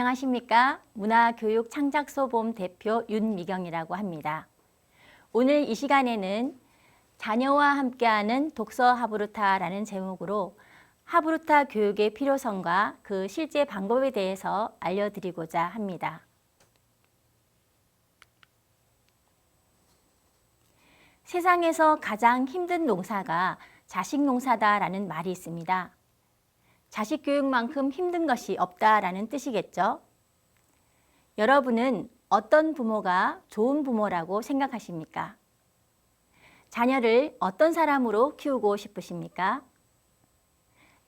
안녕하십니까. 문화교육 창작소봄 대표 윤미경이라고 합니다. 오늘 이 시간에는 자녀와 함께하는 독서 하브루타라는 제목으로 하브루타 교육의 필요성과 그 실제 방법에 대해서 알려드리고자 합니다. 세상에서 가장 힘든 농사가 자식 농사다라는 말이 있습니다. 자식 교육만큼 힘든 것이 없다라는 뜻이겠죠. 여러분은 어떤 부모가 좋은 부모라고 생각하십니까? 자녀를 어떤 사람으로 키우고 싶으십니까?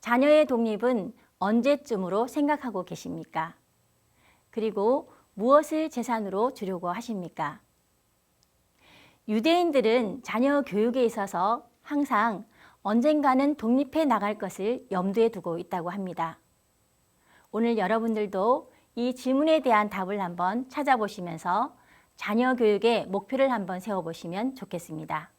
자녀의 독립은 언제쯤으로 생각하고 계십니까? 그리고 무엇을 재산으로 주려고 하십니까? 유대인들은 자녀 교육에 있어서 항상 언젠가는 독립해 나갈 것을 염두에 두고 있다고 합니다. 오늘 여러분들도 이 질문에 대한 답을 한번 찾아보시면서 자녀 교육의 목표를 한번 세워보시면 좋겠습니다.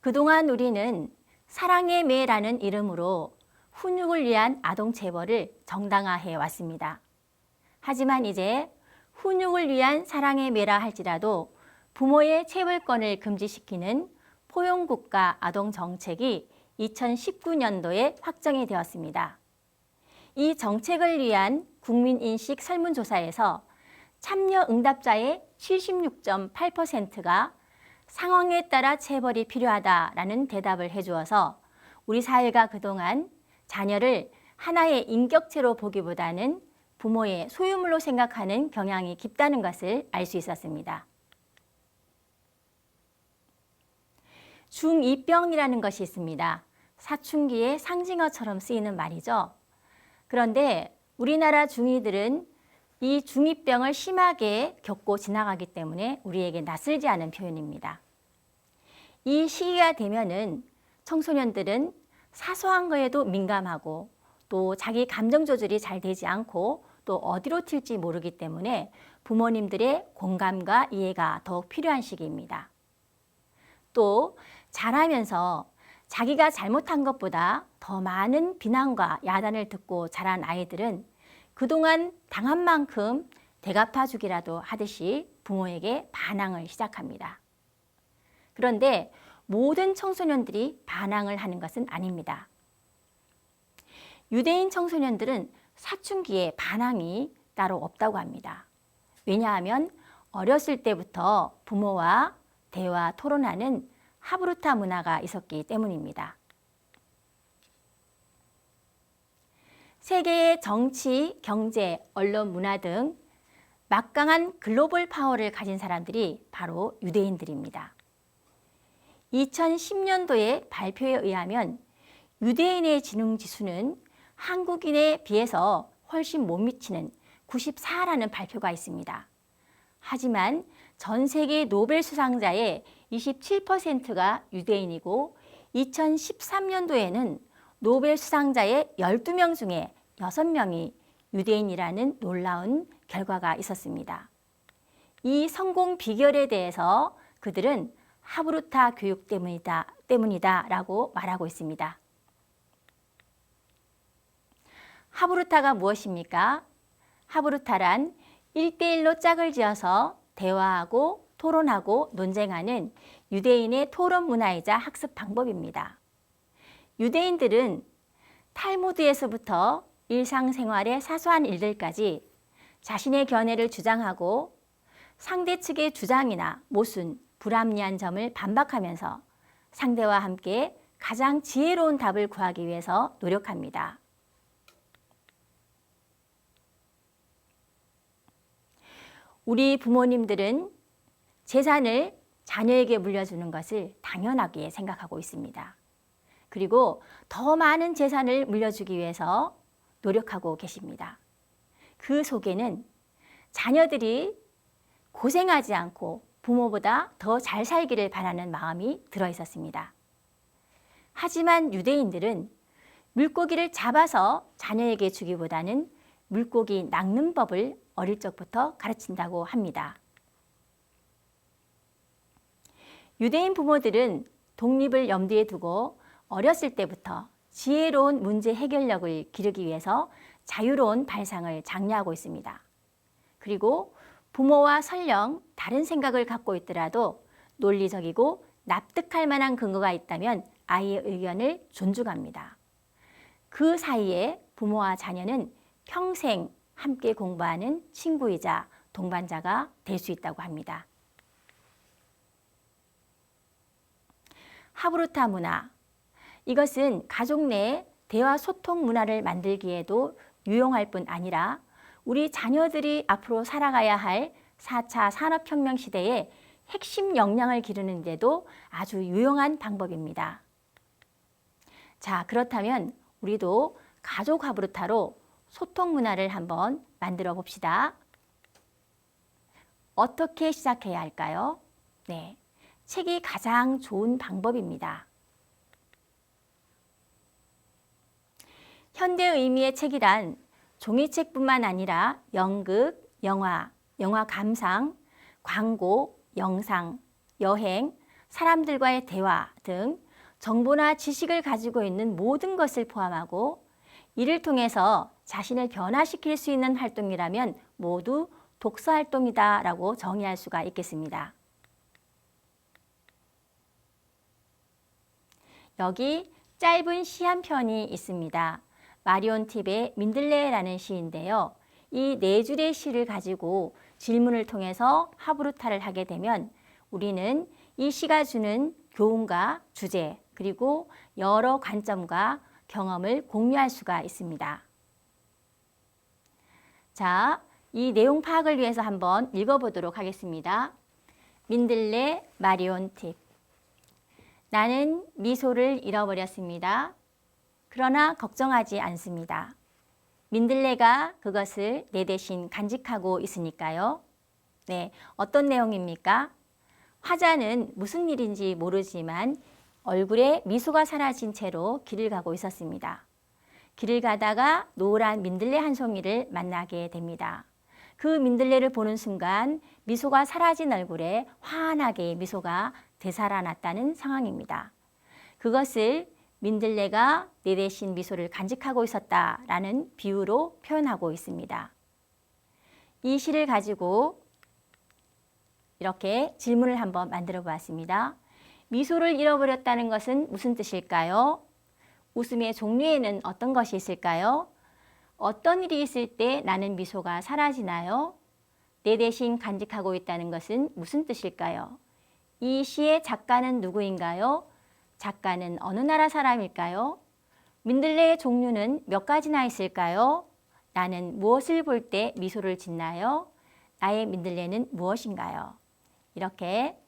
그동안 우리는 사랑의 매라는 이름으로 훈육을 위한 아동 체벌을 정당화해 왔습니다. 하지만 이제 훈육을 위한 사랑의 매라 할지라도 부모의 체벌권을 금지시키는 포용국가 아동 정책이 2019년도에 확정이 되었습니다. 이 정책을 위한 국민인식 설문조사에서 참여 응답자의 76.8%가 상황에 따라 체벌이 필요하다라는 대답을 해주어서 우리 사회가 그동안 자녀를 하나의 인격체로 보기보다는 부모의 소유물로 생각하는 경향이 깊다는 것을 알 수 있었습니다. 중2병이라는 것이 있습니다. 사춘기의 상징어처럼 쓰이는 말이죠. 그런데 우리나라 중이들은 이 중2병을 심하게 겪고 지나가기 때문에 우리에게 낯설지 않은 표현입니다. 이 시기가 되면은 청소년들은 사소한 거에도 민감하고 또 자기 감정 조절이 잘 되지 않고 또 어디로 튈지 모르기 때문에 부모님들의 공감과 이해가 더욱 필요한 시기입니다. 또 자라면서 자기가 잘못한 것보다 더 많은 비난과 야단을 듣고 자란 아이들은 그동안 당한 만큼 대갚아 주기라도 하듯이 부모에게 반항을 시작합니다. 그런데 모든 청소년들이 반항을 하는 것은 아닙니다. 유대인 청소년들은 사춘기에 반항이 따로 없다고 합니다. 왜냐하면 어렸을 때부터 부모와 대화, 토론하는 하브루타 문화가 있었기 때문입니다. 세계의 정치, 경제, 언론, 문화 등 막강한 글로벌 파워를 가진 사람들이 바로 유대인들입니다. 2010년도의 발표에 의하면 유대인의 지능 지수는 한국인에 비해서 훨씬 못 미치는 94라는 발표가 있습니다. 하지만 전 세계 노벨 수상자의 27%가 유대인이고 2013년도에는 노벨 수상자의 12명 중에 6명이 유대인이라는 놀라운 결과가 있었습니다. 이 성공 비결에 대해서 그들은 하브루타 교육 때문이다, 때문이다 라고 말하고 있습니다. 하브루타가 무엇입니까? 하브루타란 1대1로 짝을 지어서 대화하고 토론하고 논쟁하는 유대인의 토론 문화이자 학습 방법입니다. 유대인들은 탈무드에서부터 일상생활의 사소한 일들까지 자신의 견해를 주장하고 상대 측의 주장이나 모순, 불합리한 점을 반박하면서 상대와 함께 가장 지혜로운 답을 구하기 위해서 노력합니다. 우리 부모님들은 재산을 자녀에게 물려주는 것을 당연하게 생각하고 있습니다. 그리고 더 많은 재산을 물려주기 위해서 노력하고 계십니다. 그 속에는 자녀들이 고생하지 않고 부모보다 더 잘 살기를 바라는 마음이 들어 있었습니다. 하지만 유대인들은 물고기를 잡아서 자녀에게 주기보다는 물고기 낚는 법을 어릴 적부터 가르친다고 합니다. 유대인 부모들은 독립을 염두에 두고 어렸을 때부터 지혜로운 문제 해결력을 기르기 위해서 자유로운 발상을 장려하고 있습니다. 그리고 부모와 설령 다른 생각을 갖고 있더라도 논리적이고 납득할 만한 근거가 있다면 아이의 의견을 존중합니다. 그 사이에 부모와 자녀는 평생 함께 공부하는 친구이자 동반자가 될 수 있다고 합니다. 하브루타 문화. 이것은 가족 내 대화 소통 문화를 만들기에도 유용할 뿐 아니라 우리 자녀들이 앞으로 살아가야 할 4차 산업혁명 시대에 핵심 역량을 기르는데도 아주 유용한 방법입니다. 자, 그렇다면 우리도 가족 하브루타로 소통 문화를 한번 만들어 봅시다. 어떻게 시작해야 할까요? 네. 책이 가장 좋은 방법입니다. 현대 의미의 책이란 종이책뿐만 아니라 연극, 영화, 영화 감상, 광고, 영상, 여행, 사람들과의 대화 등 정보나 지식을 가지고 있는 모든 것을 포함하고 이를 통해서 자신을 변화시킬 수 있는 활동이라면 모두 독서 활동이다라고 정의할 수가 있겠습니다. 여기 짧은 시 한 편이 있습니다. 마리온 팁의 민들레라는 시인데요. 이 네 줄의 시를 가지고 질문을 통해서 하브루타를 하게 되면 우리는 이 시가 주는 교훈과 주제 그리고 여러 관점과 경험을 공유할 수가 있습니다. 자, 이 내용 파악을 위해서 한번 읽어보도록 하겠습니다. 민들레 마리온 팁. 나는 미소를 잃어버렸습니다. 그러나 걱정하지 않습니다. 민들레가 그것을 내 대신 간직하고 있으니까요. 네, 어떤 내용입니까? 화자는 무슨 일인지 모르지만 얼굴에 미소가 사라진 채로 길을 가고 있었습니다. 길을 가다가 노란 민들레 한 송이를 만나게 됩니다. 그 민들레를 보는 순간 미소가 사라진 얼굴에 환하게 미소가 되살아났다는 상황입니다. 그것을 민들레가 내 대신 미소를 간직하고 있었다라는 비유로 표현하고 있습니다. 이 시를 가지고 이렇게 질문을 한번 만들어 보았습니다. 미소를 잃어버렸다는 것은 무슨 뜻일까요? 웃음의 종류에는 어떤 것이 있을까요? 어떤 일이 있을 때 나는 미소가 사라지나요? 내 대신 간직하고 있다는 것은 무슨 뜻일까요? 이 시의 작가는 누구인가요? 작가는 어느 나라 사람일까요? 민들레의 종류는 몇 가지나 있을까요? 나는 무엇을 볼 때 미소를 짓나요? 나의 민들레는 무엇인가요? 이렇게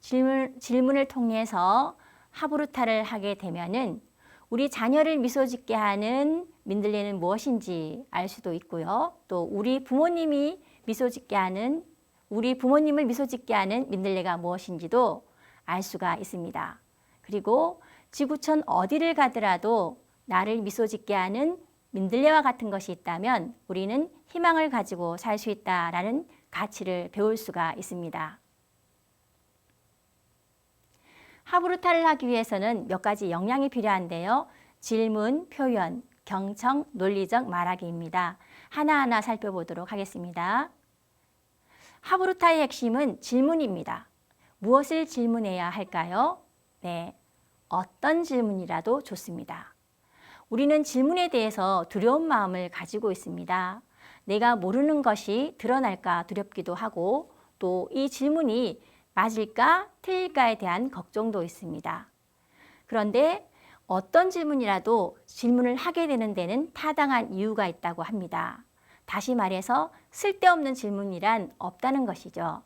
질문, 질문을 통해서 하브루타를 하게 되면은 우리 자녀를 미소 짓게 하는 민들레는 무엇인지 알 수도 있고요. 또 우리 부모님이 미소 짓게 하는 우리 부모님을 미소 짓게 하는 민들레가 무엇인지도 알 수가 있습니다. 그리고 지구촌 어디를 가더라도 나를 미소 짓게 하는 민들레와 같은 것이 있다면 우리는 희망을 가지고 살 수 있다라는 가치를 배울 수가 있습니다. 하브루타를 하기 위해서는 몇 가지 역량이 필요한데요. 질문, 표현, 경청, 논리적 말하기입니다. 하나하나 살펴보도록 하겠습니다. 하브루타의 핵심은 질문입니다. 무엇을 질문해야 할까요? 네, 어떤 질문이라도 좋습니다. 우리는 질문에 대해서 두려운 마음을 가지고 있습니다. 내가 모르는 것이 드러날까 두렵기도 하고 또 이 질문이 맞을까 틀릴까에 대한 걱정도 있습니다. 그런데 어떤 질문이라도 질문을 하게 되는 데는 타당한 이유가 있다고 합니다. 다시 말해서 쓸데없는 질문이란 없다는 것이죠.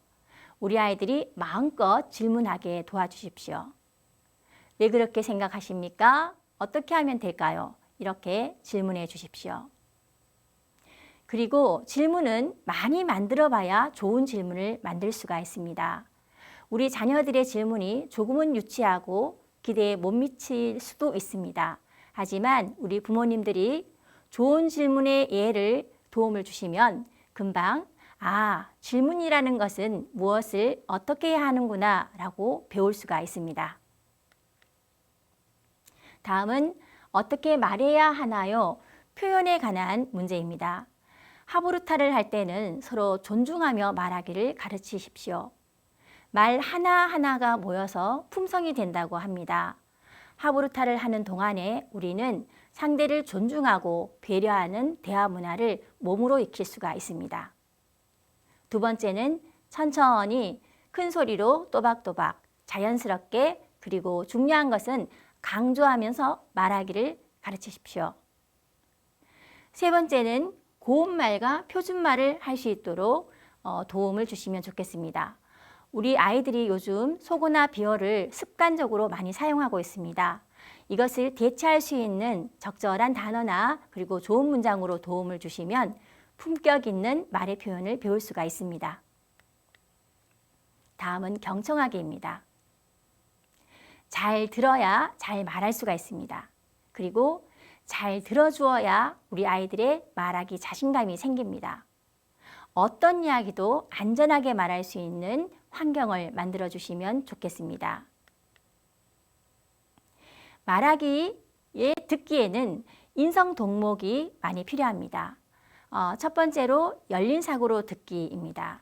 우리 아이들이 마음껏 질문하게 도와주십시오. 왜 그렇게 생각하십니까? 어떻게 하면 될까요? 이렇게 질문해 주십시오. 그리고 질문은 많이 만들어 봐야 좋은 질문을 만들 수가 있습니다. 우리 자녀들의 질문이 조금은 유치하고 기대에 못 미칠 수도 있습니다. 하지만 우리 부모님들이 좋은 질문의 예를 도움을 주시면 금방 아, 질문이라는 것은 무엇을 어떻게 해야 하는구나 라고 배울 수가 있습니다. 다음은 어떻게 말해야 하나요? 표현에 관한 문제입니다. 하부르타를 할 때는 서로 존중하며 말하기를 가르치십시오. 말 하나하나가 모여서 품성이 된다고 합니다. 하부르타를 하는 동안에 우리는 상대를 존중하고 배려하는 대화 문화를 몸으로 익힐 수가 있습니다. 두 번째는 천천히 큰 소리로 또박또박 자연스럽게 그리고 중요한 것은 강조하면서 말하기를 가르치십시오. 세 번째는 고운말과 표준말을 할 수 있도록 어, 도움을 주시면 좋겠습니다. 우리 아이들이 요즘 속어나 비어를 습관적으로 많이 사용하고 있습니다. 이것을 대체할 수 있는 적절한 단어나 그리고 좋은 문장으로 도움을 주시면 품격 있는 말의 표현을 배울 수가 있습니다. 다음은 경청하기입니다. 잘 들어야 잘 말할 수가 있습니다. 그리고 잘 들어주어야 우리 아이들의 말하기 자신감이 생깁니다. 어떤 이야기도 안전하게 말할 수 있는 환경을 만들어 주시면 좋겠습니다. 말하기에 듣기에는 인성 동목이 많이 필요합니다. 어, 첫 번째로 열린 사고로 듣기입니다.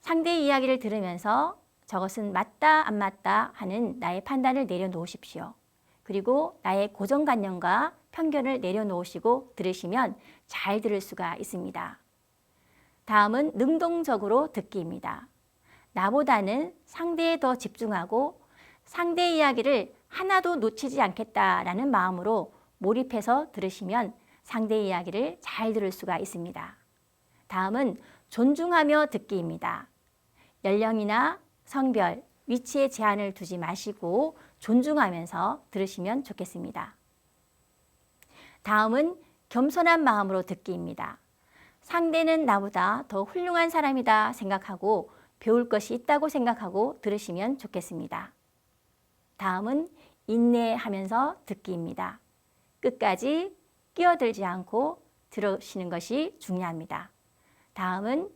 상대 이야기를 들으면서 저것은 맞다 안 맞다 하는 나의 판단을 내려놓으십시오. 그리고 나의 고정관념과 편견을 내려놓으시고 들으시면 잘 들을 수가 있습니다. 다음은 능동적으로 듣기입니다. 나보다는 상대에 더 집중하고 상대 이야기를 하나도 놓치지 않겠다라는 마음으로 몰입해서 들으시면 상대 이야기를 잘 들을 수가 있습니다. 다음은 존중하며 듣기입니다. 연령이나 성별, 위치에 제한을 두지 마시고 존중하면서 들으시면 좋겠습니다. 다음은 겸손한 마음으로 듣기입니다. 상대는 나보다 더 훌륭한 사람이다 생각하고 배울 것이 있다고 생각하고 들으시면 좋겠습니다. 다음은 인내하면서 듣기입니다. 끝까지 끼어들지 않고 들으시는 것이 중요합니다. 다음은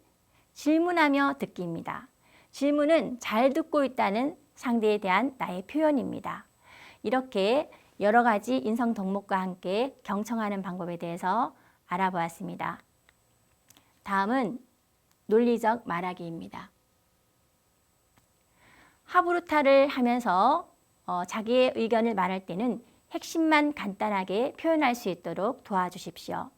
질문하며 듣기입니다. 질문은 잘 듣고 있다는 상대에 대한 나의 표현입니다. 이렇게 여러 가지 인성 덕목과 함께 경청하는 방법에 대해서 알아보았습니다. 다음은 논리적 말하기입니다. 하부르타를 하면서 어, 자기의 의견을 말할 때는 핵심만 간단하게 표현할 수 있도록 도와주십시오.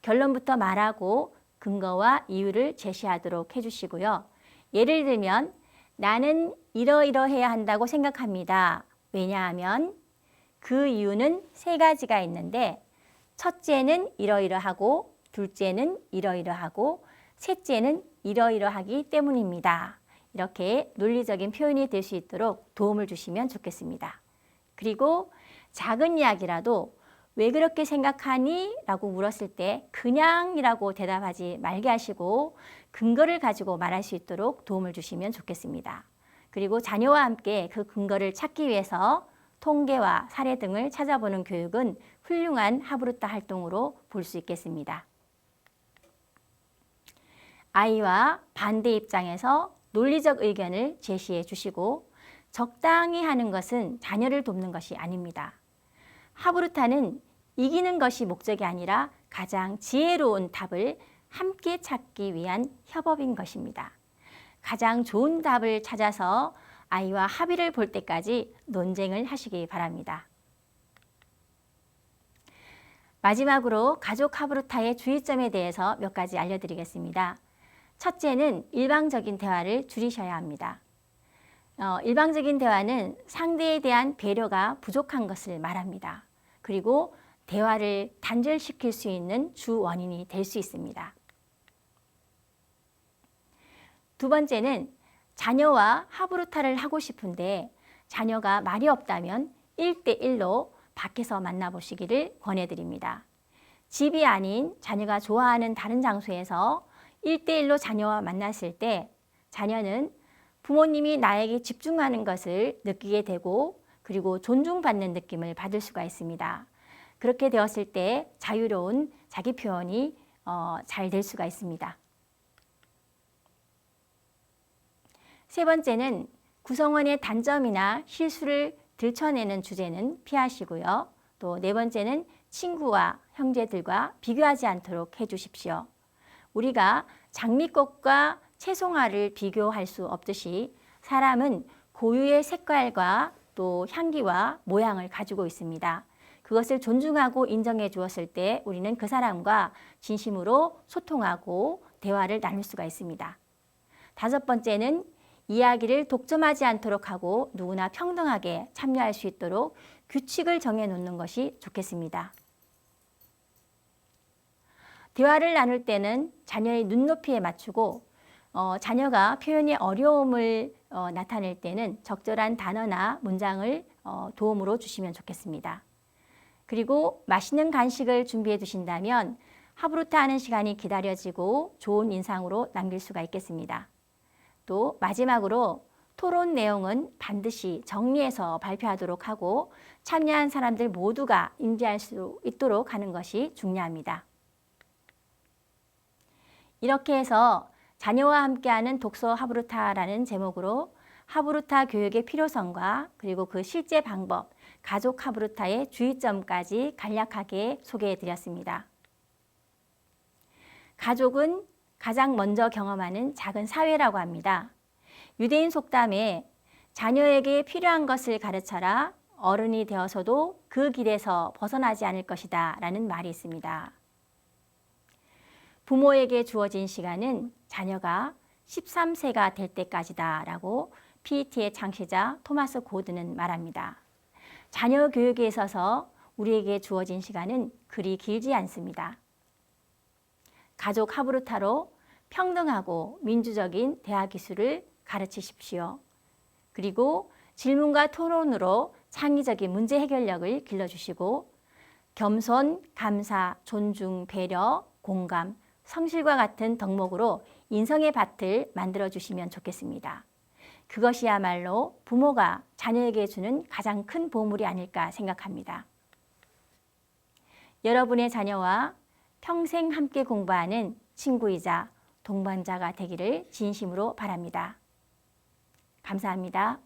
결론부터 말하고 근거와 이유를 제시하도록 해주시고요. 예를 들면 나는 이러이러해야 한다고 생각합니다. 왜냐하면 그 이유는 세 가지가 있는데 첫째는 이러이러하고 둘째는 이러이러하고 셋째는 이러이러하기 때문입니다. 이렇게 논리적인 표현이 될 수 있도록 도움을 주시면 좋겠습니다. 그리고 작은 이야기라도 왜 그렇게 생각하니? 라고 물었을 때 그냥이라고 대답하지 말게 하시고 근거를 가지고 말할 수 있도록 도움을 주시면 좋겠습니다. 그리고 자녀와 함께 그 근거를 찾기 위해서 통계와 사례 등을 찾아보는 교육은 훌륭한 하브루타 활동으로 볼 수 있겠습니다. 아이와 반대 입장에서 논리적 의견을 제시해 주시고 적당히 하는 것은 자녀를 돕는 것이 아닙니다. 하브루타는 이기는 것이 목적이 아니라 가장 지혜로운 답을 함께 찾기 위한 협업인 것입니다. 가장 좋은 답을 찾아서 아이와 합의를 볼 때까지 논쟁을 하시기 바랍니다. 마지막으로 가족 하브루타의 주의점에 대해서 몇 가지 알려드리겠습니다. 첫째는 일방적인 대화를 줄이셔야 합니다. 어, 일방적인 대화는 상대에 대한 배려가 부족한 것을 말합니다. 그리고 대화를 단절시킬 수 있는 주 원인이 될 수 있습니다. 두 번째는 자녀와 하브루타를 하고 싶은데 자녀가 말이 없다면 1대1로 밖에서 만나보시기를 권해드립니다. 집이 아닌 자녀가 좋아하는 다른 장소에서 1대1로 자녀와 만났을 때 자녀는 부모님이 나에게 집중하는 것을 느끼게 되고 그리고 존중받는 느낌을 받을 수가 있습니다. 그렇게 되었을 때 자유로운 자기 표현이 어, 잘 될 수가 있습니다. 세 번째는 구성원의 단점이나 실수를 들춰내는 주제는 피하시고요. 또 네 번째는 친구와 형제들과 비교하지 않도록 해 주십시오. 우리가 장미꽃과 채송화를 비교할 수 없듯이 사람은 고유의 색깔과 또 향기와 모양을 가지고 있습니다. 그것을 존중하고 인정해 주었을 때 우리는 그 사람과 진심으로 소통하고 대화를 나눌 수가 있습니다. 다섯 번째는 이야기를 독점하지 않도록 하고 누구나 평등하게 참여할 수 있도록 규칙을 정해 놓는 것이 좋겠습니다. 대화를 나눌 때는 자녀의 눈높이에 맞추고 어, 자녀가 표현의 어려움을 어, 나타낼 때는 적절한 단어나 문장을 어, 도움으로 주시면 좋겠습니다. 그리고 맛있는 간식을 준비해 두신다면 하브루타 하는 시간이 기다려지고 좋은 인상으로 남길 수가 있겠습니다. 또 마지막으로 토론 내용은 반드시 정리해서 발표하도록 하고 참여한 사람들 모두가 인지할 수 있도록 하는 것이 중요합니다. 이렇게 해서 자녀와 함께하는 독서 하브루타라는 제목으로 하브루타 교육의 필요성과 그리고 그 실제 방법, 가족 하브루타의 주의점까지 간략하게 소개해 드렸습니다. 가족은 가장 먼저 경험하는 작은 사회라고 합니다. 유대인 속담에 자녀에게 필요한 것을 가르쳐라 어른이 되어서도 그 길에서 벗어나지 않을 것이다 라는 말이 있습니다. 부모에게 주어진 시간은 자녀가 13세가 될 때까지다 라고 PET의 창시자 토마스 고드는 말합니다. 자녀 교육에 있어서 우리에게 주어진 시간은 그리 길지 않습니다. 가족 하브루타로 평등하고 민주적인 대화 기술을 가르치십시오. 그리고 질문과 토론으로 창의적인 문제 해결력을 길러주시고 겸손, 감사, 존중, 배려, 공감, 성실과 같은 덕목으로 인성의 밭을 만들어 주시면 좋겠습니다. 그것이야말로 부모가 자녀에게 주는 가장 큰 보물이 아닐까 생각합니다. 여러분의 자녀와 평생 함께 공부하는 친구이자 동반자가 되기를 진심으로 바랍니다. 감사합니다.